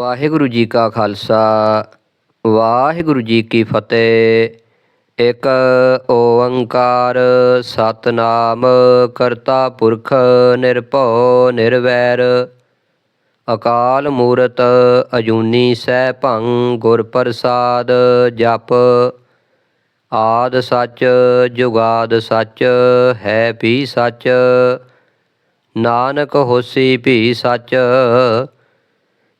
ਵਾਹਿਗੁਰੂ ਜੀ ਕਾ ਖਾਲਸਾ, ਵਾਹਿਗੁਰੂ ਜੀ ਕੀ ਫਤਿਹ। ਇੱਕ ਓੰਕਾਰ ਸਤਨਾਮ ਕਰਤਾ ਪੁਰਖ ਨਿਰਭਉ ਨਿਰਵੈਰ। ਅਕਾਲ ਮੂਰਤ ਅਜੂਨੀ ਸੈਭੰ ਗੁਰ ਪ੍ਰਸਾਦ ਜਪ। ਆਦ ਸੱਚ ਜੁਗਾਦ ਸੱਚ ਹੈ ਵੀ ਸੱਚ। ਨਾਨਕ ਹੋਸੀ ਵੀ ਸੱਚ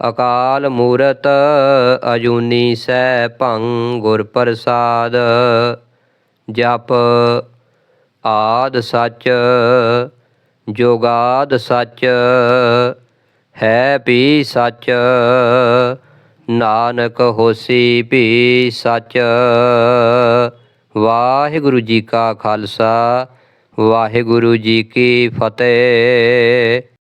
ਅਕਾਲ ਮੂਰਤ ਅਜੂਨੀ ਸੈ ਭੰ ਗੁਰ ਪ੍ਰਸਾਦ, ਜਪ ਆਦ ਸੱਚ ਜੋਗਾਦ ਸੱਚ, ਹੈ ਵੀ ਸੱਚ, ਨਾਨਕ ਹੋਸੀ ਵੀ ਸੱਚ। ਵਾਹਿਗੁਰੂ ਜੀ ਕਾ ਖਾਲਸਾ, ਵਾਹਿਗੁਰੂ ਜੀ ਕੀ ਫਤਿਹ।